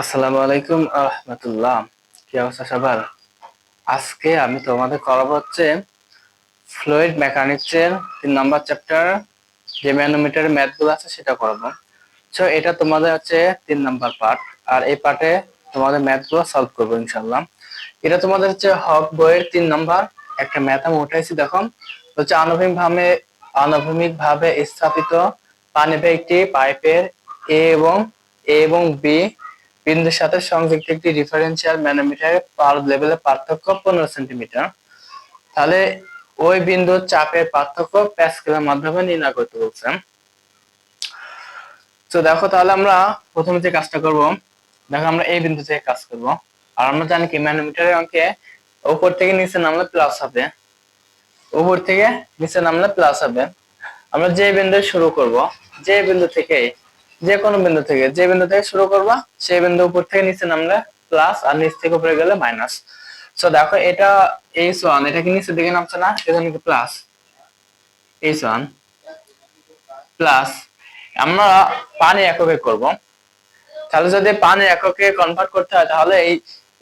আসসালামু আলাইকুম, আহমতুল্লাহ। কি অবস্থা সবার? আজকে আমি তোমাদের করাবো হচ্ছে ফ্লুইড মেকানিক্সের তিন নম্বর চ্যাপ্টার যে ম্যানোমিটারের ম্যাথগুলো আছে সেটা করাবো। সো এটা তোমাদের হচ্ছে তিন নম্বর পার্ট আর এই পার্টে তোমাদের ম্যাথগুলো সলভ করব ইনশাল্লাহ এটা তোমাদের হচ্ছে হক বইয়ের তিন নম্বর, একটা ম্যাথ আমি উঠাইছি, দেখো। হচ্ছে আনুভূমিক ভাবে আনুভূমিক ভাবে স্থাপিত পানি একটি পাইপের এ এবং এ এবং বি বিন্দুর সাথে সংযুক্ত একটি ডিফারেন্সিয়াল ম্যানোমিটারের পার লেভেলের পার্থক্য পনেরো সেন্টিমিটার তাহলে ওই বিন্দুর চাপের পার্থক্য প্যাসকেলের মাধ্যমে নির্ণয় করতে বলছেন তো দেখো তাহলে আমরা প্রথমে যে কাজটা করব, দেখো আমরা এই বিন্দু থেকে কাজ করব। আর আমরা জানি কি ম্যানোমিটারের অঙ্কে উপর থেকে নিচে নামলে প্লাস হবে। উপর থেকে নিচে নামলে প্লাস হবে। আমরা যে বিন্দু শুরু করব, যে বিন্দু থেকে যে কোনো বিন্দু থেকে। যে বিন্দু থেকে শুরু করবা, সেই বিন্দু উপর থেকে নিচে নামলে প্লাস আর নিচ থেকে উপরে গেলে মাইনাস সো দেখো, এটা এইচ ওয়ান এটা কি নিচের দিকে নামছে না? এজন্য কি প্লাস এইচ ওয়ান প্লাস আমরা পানি এককে করব। তাহলে যদি পানি এককে কনভার্ট করতে হয়, তাহলে এই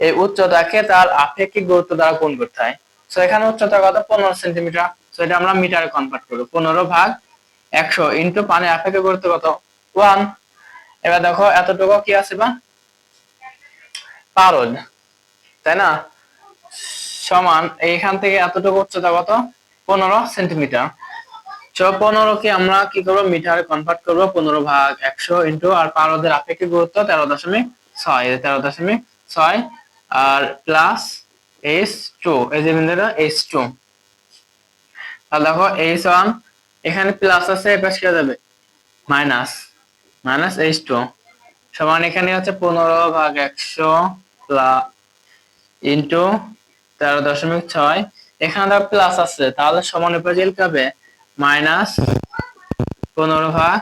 এই উচ্চতাকে তার আপেক্ষিক গুরুত্ব দ্বারা গুণ করতে হয়। সো এখানে উচ্চতা কত? পনেরো সেন্টিমিটার সো এটা আমরা মিটারে কনভার্ট করব। পনেরো ভাগ একশো ইন্টু পানি আপেক্ষিক গুরুত্ব কত? ওয়ান এবার দেখো, এতটুকু কি আছে বা? পারদ তাই না? সমান, এইখান থেকে এতটুকু উচ্চতা কত? পনেরো সেন্টিমিটার। চ পনেরো কে আমরা কি করব? মিটারে কনভার্ট করব, পনেরো ভাগ একশো ইন্টু আর পারদের আপেক্ষিক গুরুত্ব তেরো দশমিক ছয় তেরো দশমিক ছয়, আর প্লাস এইচ টু এই যে বিন্দুটা এইচ টু তাহলে দেখো এইচ ওয়ান এখানে প্লাস আছে, এবার কি যাবে মাইনাস মাইনাস এইচ টু। সমান এখানে হচ্ছে পনেরো ভাগ একশো ইন্টু তেরো দশমিক ছয়। এখানে তো প্লাস আছে, তাহলে সমান উপজেল হবে? মাইনাস পনেরো ভাগ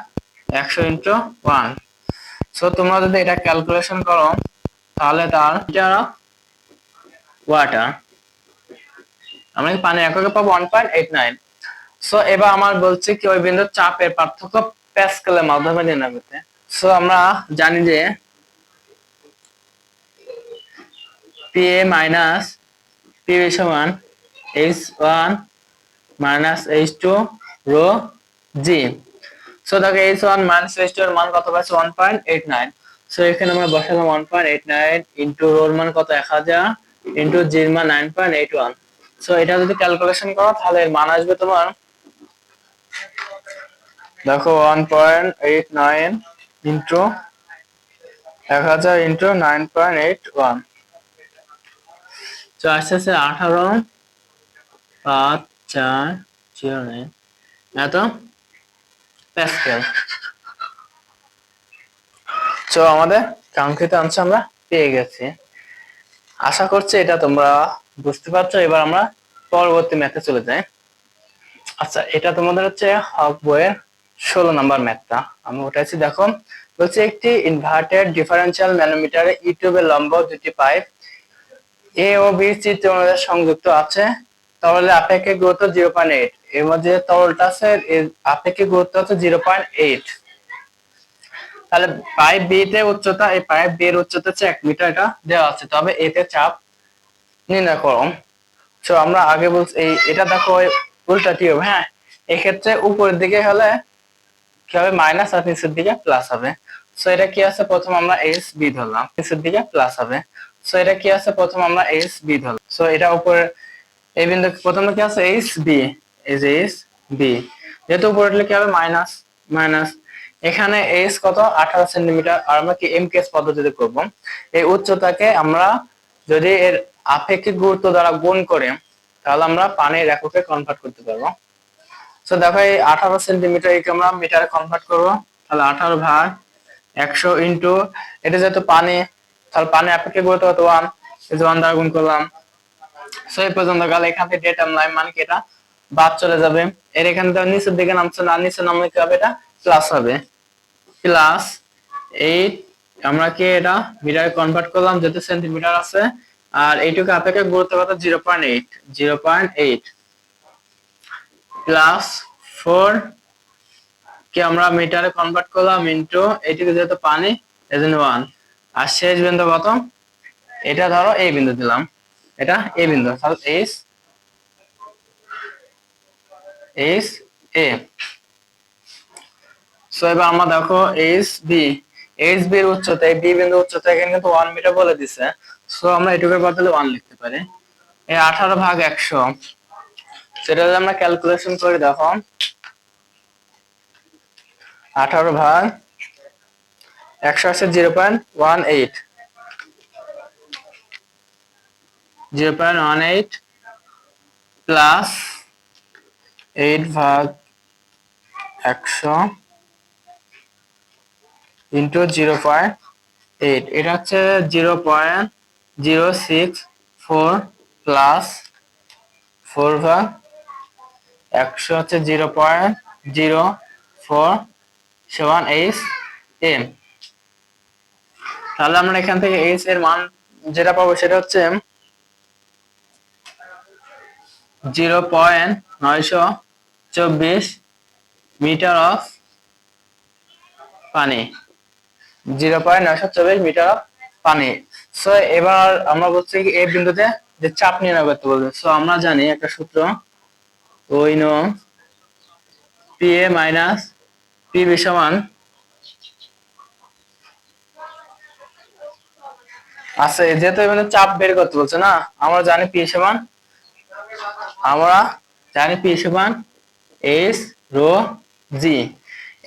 একশো ইন্টু ওয়ান। সো তোমরা যদি এটা ক্যালকুলেশন করো, তাহলে তার ওয়াটার আমরা পানি এককে পাবো one point eight nine so এবার আমার বলছে কি ওই বিন্দুর চাপের পার্থক্য প্যাসকেলের মাধ্যমে করতে সো আমরা জানি যে পি এ মাইনাস পি সমান H one minus H two rho G so দেখো H one minus H two এর মান কত পাইছে? One point eight nine so এখানে আমরা বসালাম one point eight nine into রোর মান কত? এক হাজার ইন্টু জির মান nine point eight one so এটা যদি ক্যালকুলেশন করো, তাহলে এর মান আসবে তোমার দেখো one point eight nine into এক হাজার into nine point eight one তো আসতে আসতে আঠারো পাঁচ চার জিরো নাইন এত প্যাসকেল তো আমাদের কাঙ্ক্ষিত আনসার আমরা পেয়ে গেছি। আশা করছি এটা তোমরা বুঝতে পারছ। এবার আমরা পরবর্তী ম্যাথে চলে যাই। আচ্ছা এটা তোমাদের হচ্ছে হক বইয়ের ষোলো নাম্বার ম্যাথটা আমি উঠাইছি, দেখো, বলছে একটি ইনভার্টেড ডিফারেন্সিয়াল ম্যানোমিটারে ইউটিউবের লম্ব দুটি পাইপ। এ ও বি চিত্র অনুযায়ী সংযুক্ত আছে। তাহলে আপেক্ষিক গুরুত্ব জিরো পয়েন্ট এইট এর মধ্যে তরলটা আছে আপেক্ষিক গুরুত্ব হচ্ছে জিরো পয়েন্ট এইট তাহলে পাইপ বি তে উচ্চতা, এই পাইপ বি এর উচ্চতা হচ্ছে এক মিটার, এটা দেওয়া আছে। তবে এতে চাপ নির্ণয় করো। তো আমরা আগে বলছি, এই, এটা দেখো উল্টা হবে হ্যাঁ? এক্ষেত্রে উপরের দিকে হলে কি হবে? মাইনাস আর নিচের দিকে প্লাস হবে। সো এটা কি আছে? প্রথম আমরা এস বি ধরলাম। নিচের দিকে প্লাস হবে। সো এটা কি আছে? প্রথম আমরা এস বি ধরলাম। সো এটা উপরে, এই বিন্দু, প্রথমে কি আছে? এইচ বি যে এইচ বি যেহেতু উপরে উঠলে কি হবে? Minus minus. এখানে এইচ কত? আঠারো সেন্টিমিটার। আর আমরা কি এম কেস পদ্ধতিতে করব? এই উচ্চতাকে আমরা যদি এর আপেক্ষিক গুরুত্ব দ্বারা গুণ করে, তাহলে আমরা পানির এককে কনভার্ট করতে পারব। তো দেখো, এই আঠারো সেন্টিমিটার একে আমরা মিটারে কনভার্ট করব। তাহলে আঠারো ভাগ একশো ইন্টু এটা যেহেতু পানি, তাহলে পানি আপেক্ষিক গুরুত্ব কত ওয়ান ওয়ান দ্বারা গুণ করলাম। সো এই পর্যন্ত গেলে, এখান থেকে ডেটা লাইন মানে কি এটা? বাদ চলে যাবে। এর এখান থেকে নিচের দিকে নামছে না নিচে নামলে কি হবে এটা? প্লাস হবে। প্লাস এইট আমরা কি এটা মিটারে কনভার্ট করলাম, যেহেতু সেন্টিমিটার আছে। আর এইটুকু আপেক্ষিক গুরুত্ব কত zero point eight zero point eight plus four কে আমরা মিটারে কনভার্ট করলাম ইন্টু এইটুকু যেহেতু পানি, এজন্য ওয়ান আর শেষ বিন্দু কত? এটা ধরো এই বিন্দু দিলাম। এটা এ বিন্দু। এইচ এইচ এ সো এবার আমরা দেখো এইচ বি এইচ বি এর উচ্চতা বি বিন্দু উচ্চতা এখানে কিন্তু ওয়ান মিটার বলে দিছে। সো আমরা এটুকুর বদলে ওয়ান লিখতে পারি। এই আঠারো ভাগ একশো। সেটা যদি আমরা ক্যালকুলেশন করে, দেখো। আঠারো ভাগ একশো আছে zero point one eight zero point one eight plus eight ভাগ একশো ইন্টু জিরো পয়েন্ট এইট এটা হচ্ছে zero point zero six four plus four ভাগ একশো হচ্ছে zero point zero four seven H M. তাহলে আমরা এখান থেকে এইচ এর মান যেটা পাবো সেটা হচ্ছে জিরো পয়েন্ট নয়শো চব্বিশ মিটার অফ পানি। জিরো পয়েন্ট নয়শো চব্বিশ মিটার অফ পানি। সো এবার আমরা বলছি এই বিন্দুতে যে চাপ নির্ণয় করতে বলবে। সো আমরা জানি একটা সূত্র ওই no. P A minus P B সমান। আচ্ছা যেহেতু এখানে চাপ বের করতে বলছে না, আমরা জানি পি সমান, আমরা জানি পি সমান এস রো জি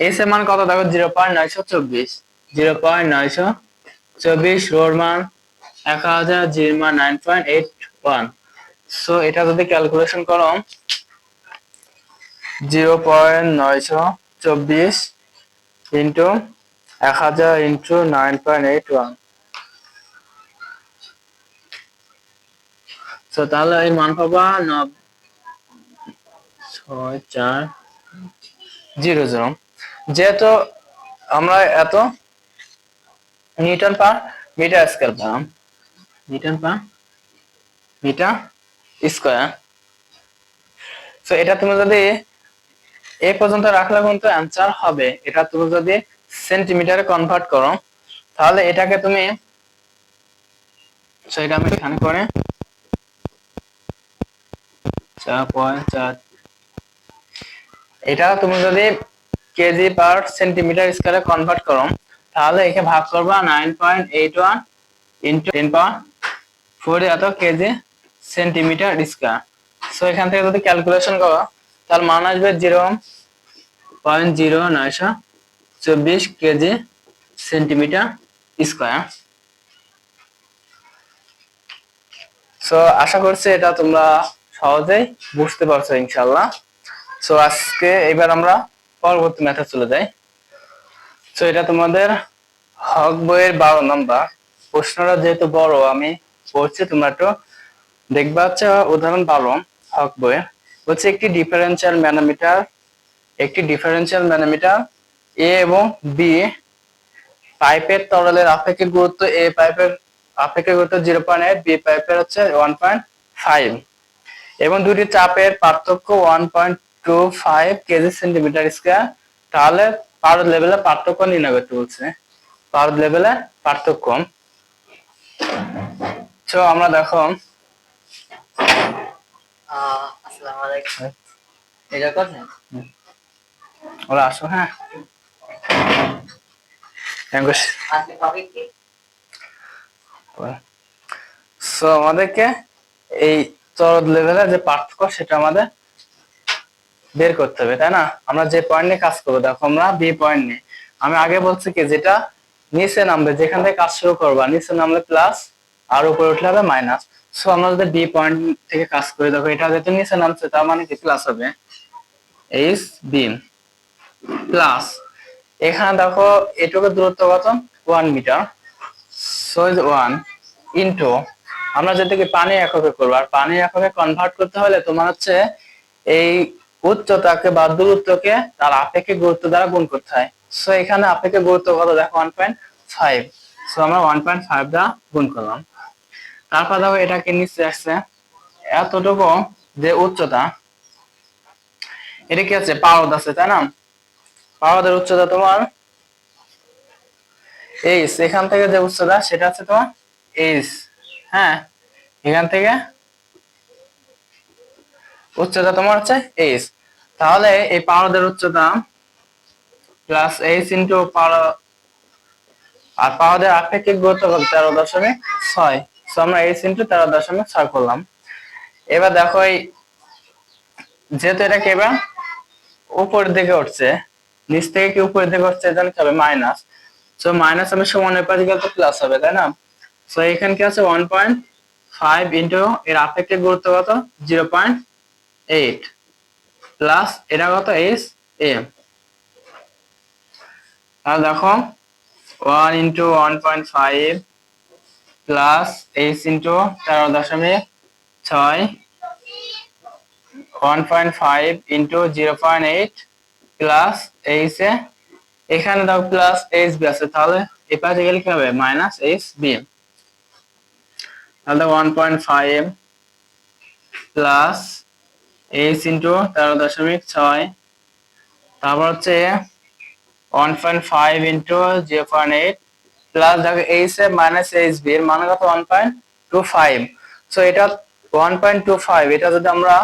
এস এর মান কত? দেখো জিরো পয়েন্ট নয়শো চব্বিশ জিরো পয়েন্ট নয়শো চব্বিশ রোর মান এক হাজার জির মান nine point eight one so এটা যদি ক্যালকুলেশন করো জিরো পয়েন্ট নয়শো চব্বিশ ইন্টু এক হাজার into nine point eight one. তো তাহলে এই মান পাবা ছয় চার জিরো জিরো। যেহেতু আমরা এত নিউটন পার মিটার স্কয়ার পেলাম নিউটন পার মিটার স্কয়ার। তো এটা তুমি যদি এই পর্যন্ত রাখলে কিন্তু অ্যান্সার হবে। এটা তুমি যদি সেন্টিমিটারে কনভার্ট করো, তাহলে এটাকে তুমি so এটা আমি এখানে করে এটা তুমি যদি কেজি পার সেন্টিমিটার স্কেলে কনভার্ট করো, তাহলে একে ভাগ করবা nine point eight one into ten power four এত কেজি সেন্টিমিটার স্কোয়ার সো এখান থেকে যদি ক্যালকুলেশন করো তার মান আসবে জিরো পয়েন্ট জিরো নয়শো চব্বিশ কেজি সেন্টিমিটার স্কোয়ার। সো আশা করছি এটা তোমরা সহজেই বুঝতে পারছ ইনশাল্লাহ সো আজকে এবার আমরা পরবর্তী ম্যাথে চলে যাই। সো এটা তোমাদের হক বইয়ের বারো নাম্বার। প্রশ্নটা যেহেতু বড়, আমি পড়ছি, তোমরা একটু দেখবা। হচ্ছে উদাহরণ বারো, হক বইয়ের। হচ্ছে একটি ডিফারেন্সিয়াল ম্যানোমিটার একটি ডিফারেন্সিয়াল ম্যানোমিটার এ এবং বি পাইপের তরলের আপেক্ষিক গুরুত্ব এ পাইপের আপেক্ষিক গুরুত্ব জিরো পয়েন্ট এইট বি পাইপের হচ্ছে ওয়ান পয়েন্ট ফাইভ এবং দুটি চাপের পার্থক্য one point two five KG centimetre square তাহলে পারদ লেভেলে পার্থক্য নির্ণয় করতে বলছে। পারদ লেভেলে পার্থক্য। তো আমরা দেখো আহ, আসসালামু আলাইকুম এটা করছেন ওরা আসো হ্যাঁ সো আমাদেরকে এই চরদ লেভেলে যে পার্থক্য, সেটা আমাদের বের করতে হবে, তাই না? আমরা যে পয়েন্ট নিয়ে কাজ করব, দেখো আমরা বি পয়েন্ট নিয়ে আমি আগে বলছি কি, যেটা নিচে নামবে, যেখান থেকে কাজ শুরু করবা, নিচে নামলে প্লাস আর উপরে উঠলে হবে মাইনাস সো আমরা যদি বি পয়েন্ট থেকে কাজ করি, দেখো, এটা যেহেতু নিচে নামছে, তার মানে কি প্লাস হবে? এইচ বি প্লাস এখানে দেখো, এটুকু দূরত্ব কত? One metre so one into আমরা যেটাকে পানি এককে করব, আর পানি এককে কনভার্ট করতে হলে তোমার হচ্ছে এই উচ্চতাকে বা দূরত্বকে তার আপেক্ষিক গুরুত্ব দ্বারা গুণ করতে হয়। সো এখানে আপেক্ষিক গুরুত্ব কত? দেখো ওয়ান পয়েন্ট ফাইভ সো আমরা ওয়ান পয়েন্ট ফাইভ দ্বারা গুণ করলাম। তারপর দেখো এটাকে নিচে আসছে। এতটুকু যে উচ্চতা, এটা কি আছে? পারদ আছে, তাই না? পারদের উচ্চতা তোমার এইচ এখান থেকে যে উচ্চতা, সেটা হচ্ছে তোমার এইচ হ্যাঁ? এখান থেকে উচ্চতা তোমার হচ্ছে এইচ তাহলে এই পারদের উচ্চতা প্লাস এইচ ইন্টু পার আর পাওয়াদের আপেক্ষিক গুরুত্ব কত? তেরো দশমিক ছয়। তো আমরা এইচ ইন্টু তেরো দশমিক ছয় করলাম। এবার দেখো এই, যেহেতু এটা এবার উপরের দিকে উঠছে, নিচ থেকে কি উপরের দিকে উঠছে এজন্য কি হবে মাইনাস সো মাইনাস আমি সমানের পাশে গেলে তো প্লাস হবে, তাই না? সো এখানে কি আছে? ওয়ান পয়েন্ট ফাইভ ইন্টু এর আপেক্ষিক গুরুত্ব কত? জিরো পয়েন্ট এইট প্লাস এটা কত? এস এম তাহলে দেখো one into one point five plus H into তেরো দশমিক ছয়, one point five into zero point eight plus H A, এখানে দাও প্লাস এইচ বি আছে, তাহলে এই পাশে গেলে কি হবে? Minus H B. তাহলে one point five plus H into তেরো দশমিক ছয়, তারপর হচ্ছে one point five into zero point eight plus দেখো H A minus H B এর মানে কত? One point two five so এটা ওয়ান পয়েন্ট টু ফাইভ এটা যদি আমরা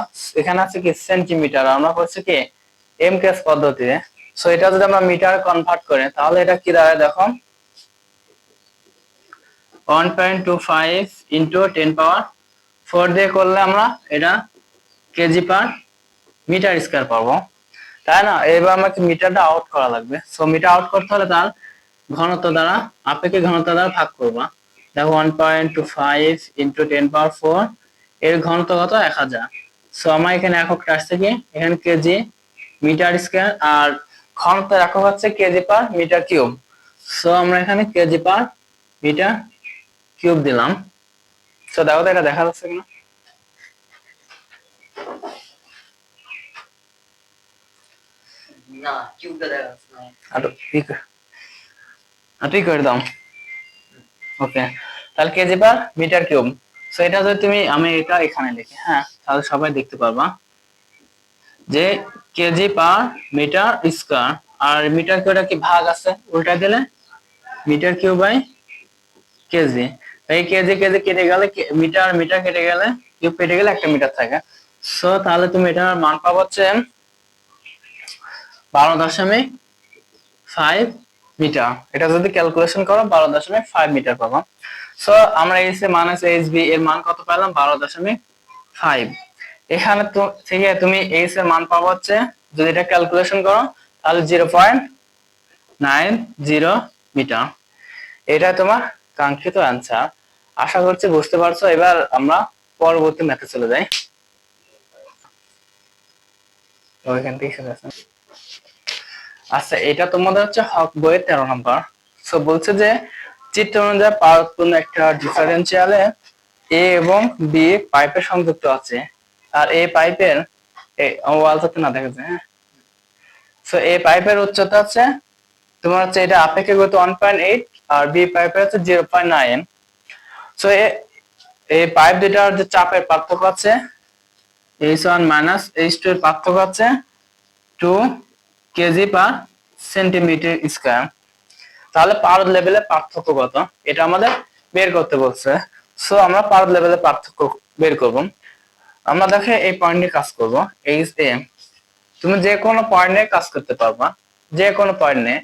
এখানে আছে কি? সেন্টিমিটার আমরা করছি কি? এম কেস পদ্ধতিতে। সো এটা যদি আমরা মিটার কনভার্ট করি, তাহলে এটা কি দাঁড়ায় দেখো? One point two five into ten power four দিয়ে করলে আমরা এটা কেজি পার মিটার স্কোয়ার পাবো। তাই না? এবার আমাকে মিটারটা আউট করা লাগবে। সো মিটার আউট করতে হলে তার ঘনত্ব দ্বারা আপেক্ষিক ঘনত্ব দ্বারা ভাগ করবা দেখো one point two five into ten power four এর ঘনত্ব কত? এক হাজার। সো আমার এখানে এককটা আসছে কি? এখানে কেজি মিটার স্কোয়ার আর ঘনত্ব একক হচ্ছে KG per metre cube so আমরা এখানে কেজি পার মিটার কিউব দিলাম। সো দেখো তো এটা দেখা যাচ্ছে কিনা? না কিউবটা দেখা যাচ্ছে না। আর তুই করে দাও। ওকে, তাহলে KG per metre cube. So এটা যদি তুমি, আমি এটা এখানে লিখি হ্যাঁ? তাহলে সবাই দেখতে পারবা যে কেজি পার মিটার স্কয়ার আর মিটার কিউবটা কি ভাগ আছে? উল্টা দিলে? মিটার কিউব বাই কেজি এই কেজি কেজি কেটে গেলে মিটার মিটার কেটে গেলে কিউব কেটে গেলে একটা মিটার থাকে। সো তাহলে তুমি এটার মান পাবো হচ্ছে বারো দশমিক ফাইভ মিটার এটা যদি ক্যালকুলেশন করো, বারো দশমিক ফাইভ মিটার পাবো। সো আমরা এইচ এ এইচ বি এর মান কত পেলাম বারো দশমিক ফাইভ এখানে তো, থেকে তুমি এইচ এর মান পাবো হচ্ছে, যদি এটা ক্যালকুলেশন করো, তাহলে zero point nine zero metre এটা তোমার কাঙ্ক্ষিত অ্যান্সার আশা করছি বুঝতে পারছ। এবার আমরা পরবর্তী ম্যাথে চলে যাই। ওইখান থেকে। আচ্ছা এটা তোমাদের হচ্ছে হক বইয়ের তেরো নম্বর। সো বলছে যে, চিত্র অনুযায়ী পারস্পরিক একটা ডিফারেন্সিয়ালে এ এবং বি পাইপের সংযুক্ত আছে। আর এই পাইপের ওয়ালটাতে না দেখা যায় সো এই পাইপের উচ্চতা তোমার হচ্ছে এটা আপেক্ষিক ওয়ান পয়েন্ট এইট আর বি পাইপের হচ্ছে জিরো পয়েন্ট নাইন সো এই পাইপ দুটার যে চাপের পার্থক্য আছে H one minus H two এর পার্থক্য আছে two KG per centimetre square. তাহলে পারদ লেভেলে পার্থক্য কত? এটা আমাদের বের করতে বলছে। সো আমরা পারদ লেভেলে পার্থক্য বের করব। আমরা দেখে এই পয়েন্টে কাজ করব। এইচ এ তুমি যে কোনো পয়েন্টে কাজ করতে পারবা। যে কোনো পয়েন্টে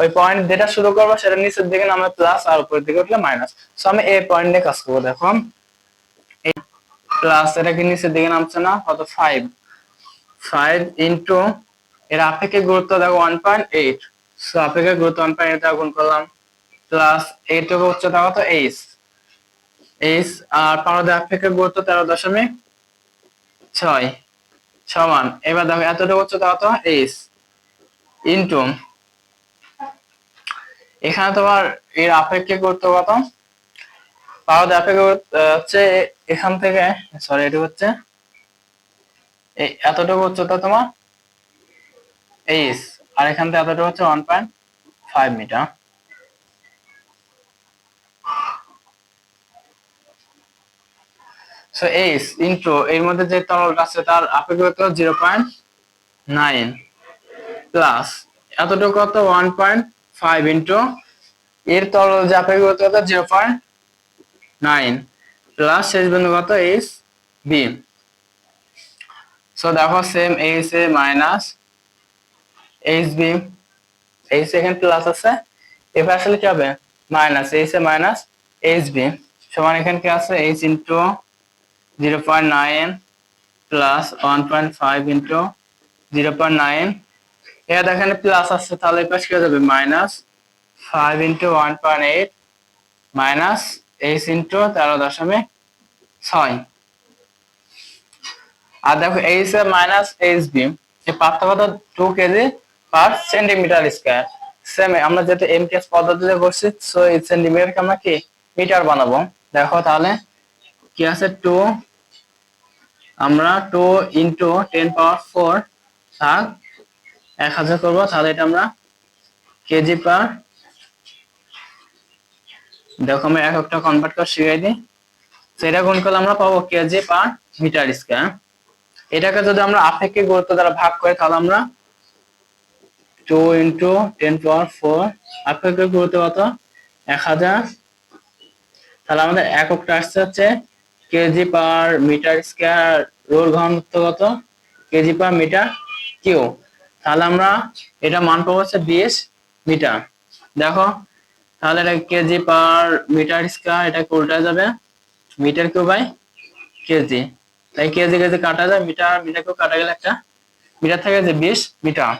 ওই পয়েন্ট যেটা শুরু করব, সেটা নিচের দিকে নামে প্লাস আর উপরের দিকে উঠলে মাইনাস সো আমি এই পয়েন্ট নিয়ে কাজ করব, দেখো। প্লাস এটা কি নিচের দিকে নামছে না? কত ফাইভ ফাইভ ইন্টু এর আপেক্ষিক গুরুত্ব দেখো ওয়ান পয়েন্ট এইট সো আপেক্ষিক গুরুত্ব ওয়ান পয়েন্ট এইট গুণ করলাম। প্লাস এইটুকু উচ্চতা কত এইচ এইচ আর পারদের আপেক্ষিক গুরুত্ব তেরো দশমিক ছয়। সমান। এবার দেখো এতটুকু উচ্চতা কত এইচ ইন্টু এখানে তোমার এর আপেক্ষিক গুরুত্ব কত? পারদের আপেক্ষিক হচ্ছে এখান থেকে সরি এটা হচ্ছে। এতটুকু উচ্চতা তোমার এইচ আর এখান থেকে এতটুকু হচ্ছে one point five metre so এর মধ্যে যে তরলটা আছে, তার আপেক্ষিক জিরো পয়েন্ট নাইন প্লাস এতটুকু কত ওয়ান পয়েন্ট ফাইভ ইন্টু এর তরল গুরুত্ব কত জিরো পয়েন্ট নাইন প্লাস শেষ বিন্দু কত? এইচ বি সো দেখো same H A minus H B H এখানে প্লাস আছে। এবার আসলে minus H A minus H B সমান এখানে কি আছে? H into zero point nine plus one point five into zero point nine এটা দেখেন প্লাস আসছে তাহলে এই পাশে কি যাবে? Minus five into one point eight minus H into তেরো দশমিক ছয়। আর দেখো H A minus H B এই পার্থক্য two KG per centimetre square. Same আমরা যেটা এম কেস পদ্ধতিতে করছি সো এই সেন্টিমিটারকে আমরা কি? মিটার বানাবো। দেখো তাহলে, কি আছে? টু আমরা two into ten power four ভাগ এক হাজার করব। তাহলে এটা আমরা কেজি পার দেখো আমি এককটা কনভার্ট করে শিখাই দিই। সেটা গুণ করলে আমরা পাবো কেজি পার মিটার স্কোয়ার এটাকে যদি আমরা আপেক্ষিক গুরুত্ব দ্বারা ভাগ করি, তাহলে আমরা two into ten power four আপেক্ষিক গুরুত্ব কত এক হাজার। তাহলে আমাদের এককটা আসছে হচ্ছে কেজি পার মিটার স্কোয়ার রোল ঘনত্ব কত কেজি পার মিটার কিউ তাহলে আমরা এটা মান পাবো হচ্ছে বিশ মিটার দেখো, তাহলে এটা কেজি পার মিটার স্কোয়ার এটা উল্টা যাবে মিটার কিউ বাই কেজি তাই কেজি কেজি কাটা যায় মিটার মিটার কিউ কাটা গেলে একটা মিটার থেকে যে বিশ মিটার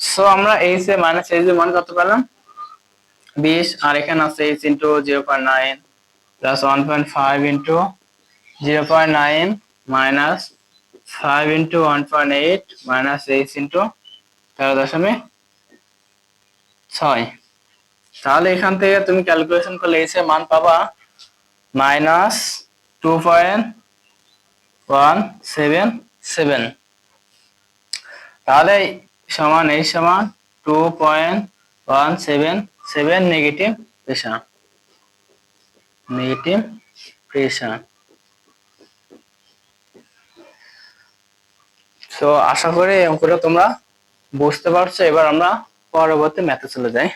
সো আমরা এইচ এ মাইনাস এইচ এর মান কত পেলাম? বিশ, আর এখানে আছে H into zero point nine plus one point five into zero point nine minus five into one point eight minus H into তেরো দশমিক ছয়। তাহলে এখান থেকে তুমি ক্যালকুলেশন করলে এইচ এর মান পাবা minus two point one seven seven তাহলে সমান এই সমান two point one seven seven negative pressure negative pressure তো আশা করি অঙ্কটা তোমরা বুঝতে পারছ। এবার আমরা পরবর্তী ম্যাথে চলে যাই।